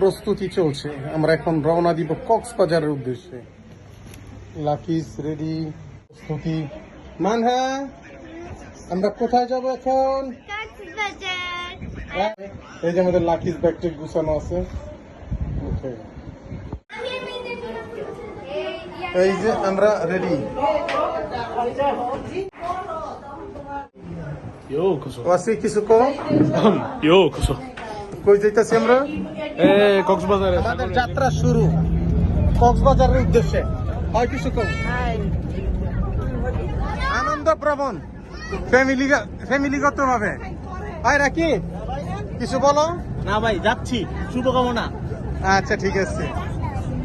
প্রস্তুতি চলছে। আমরা এখন রওনা দিব কক্সবাজারের উদ্দেশ্যে। লাকিস রেডি প্রস্তুতি। মানহা আমরা কোথায় যাব এখন? এই যে আমাদের লাকিস ব্যাগটা গুছানো আছে। এই যে আমরা রেডি। কিছু কো Joukoso. কই যাইতাছি আমরা? Koksbazar. আমাদের যাত্রা শুরু। কক্সবাজারের উদ্দেশ্যে। হয় কিছু কম? আনন্দ ভ্রমণ ফ্যামিলি ফ্যামিলিগত ভাবে। হয় রাকি? কিছু বলো? না ভাই যাচ্ছি। শুভকামনা। আচ্ছা ঠিক আছে।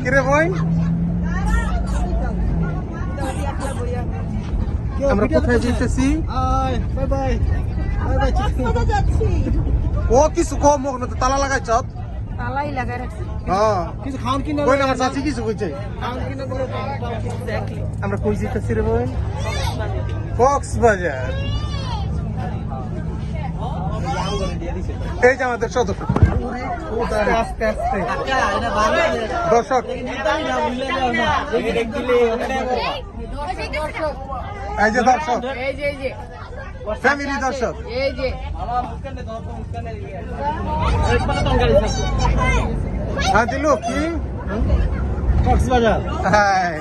কিরে বই আমরা কোথায় যেতেছি বাই বাই। ও কিছু কম হোক না তো তালা লাগাই চত তালাই লাগাই রাখছি। হ্যাঁ। কিছু খাওয়ান কিনা বই না আমার চাচি কিছু কইছে খাওয়ান কিনা বলে আমরা কই যেতেছি রে বই কক্সবাজার। এই যে আমাদের সদস্য দর্শক। এই যে দর্শক। এই যে। ফ্যামিলি দর্শক। এই যে। হ্যাঁ দিলু কি? কক্সবাজার। হাই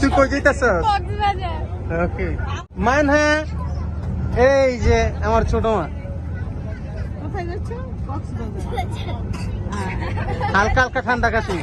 তুই কই যাইতাছ ওকে। মান হ্যাঁ এই যে আমার ছোট মা। কোথায় যাচ্ছ? কক্সবাজার। হালকা হালকা ঠান্ডা কাশি।